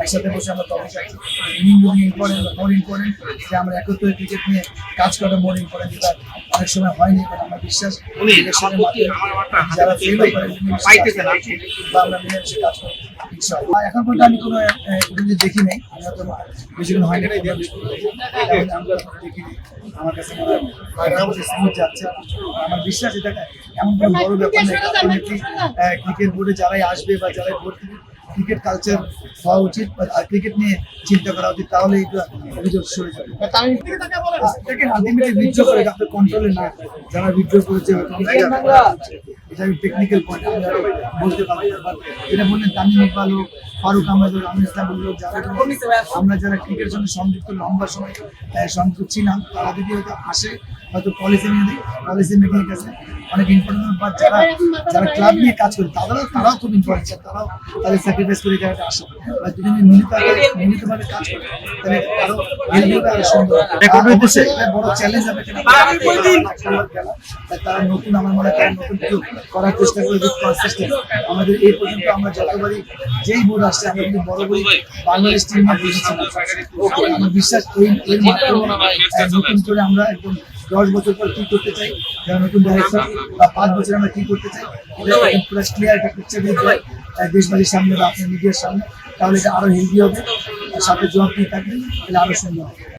একসাথে বসে আমরা তবে ইম্পর্টেন্ট মোর ইম্পর্টেন্ট যে আমরা একত্রে ক্রিকেট নিয়ে কাজ করা মোর ইম্পর্টেন্ট যেটা অনেক সময় হয়নি বাট আমার বিশ্বাস আমার আমার যারা বা আমরা মিলেমিশে কাজ করি এখন পর্যন্ত আমি কোনো দেখি নাই। আমি হয়তো বেশিক্ষণ হয়নি। আমরা দেখিনি। আমার কাছে মনে হয় মোটামুটি যাচ্ছে। আমার বিশ্বাস এটা এমন কোনো বড় ব্যাপার নেই ক্রিকেট বোর্ডে যারাই আসবে বা যারাই দিবে ক্রিকেট কালচার হওয়া উচিত বা ক্রিকেট নিয়ে চিন্তা করা উচিত তাহলে এটা অভিযোগ সরে যাবে আলটিমেটলি উইথড্র করে এটা আপনার কন্ট্রোলে না যারা উইথড্র করেছে এটা টেকনিক্যাল পয়েন্ট আমি বলতে পারব না But বললেন তামিম ইকবাল হোক ফারুক আহমেদ হোক আমির ইসলাম হোক যারা আমরা যারা ক্রিকেটের সঙ্গে সংযুক্ত লম্বা সময় সংযুক্ত ছিলাম তারা যদি হয়তো আসে হয়তো পলিসি নিয়ে দিই পলিসি মেকিং কাছে অনেক ইম্পর্টেন্ট বাট যারা যারা ক্লাব নিয়ে কাজ করে তারাও তারাও খুব ইম্পর্টেন্ট তারাও তাদের স্যাক্রিফাইস করে জায়গাটা আসে। বা যদি আমি মিলিত মিলিতভাবে কাজ করি। তাহলে আরও হেলদি হবে। আরও সুন্দর বড় চ্যালেঞ্জ হবে তারা নতুন আমার মনে হয় নতুন কিছু করার চেষ্টা করে উইথ কনসিস্টেন্ট আমাদের এই পর্যন্ত আমরা যতবারই যেই বোর্ড আসছে আমরা কিন্তু বড় বড় বাংলাদেশ টিম আমার বিশ্বাস এই এর মাধ্যমে নতুন করে আমরা একদম দশ বছর পর কি করতে চাই? যারা নতুন ডাইরেকশন বা পাঁচ বছর আমরা কি করতে চাই? পুরো ক্লিয়ার একটা পিকচার দিতে হয় দেশবাসীর সামনে বা আপনার মিডিয়ার সামনে। তাহলে এটা আরও হেলদি হবে। সাথে জবাব দিয়ে থাকবে তাহলে আরও সুন্দর হবে।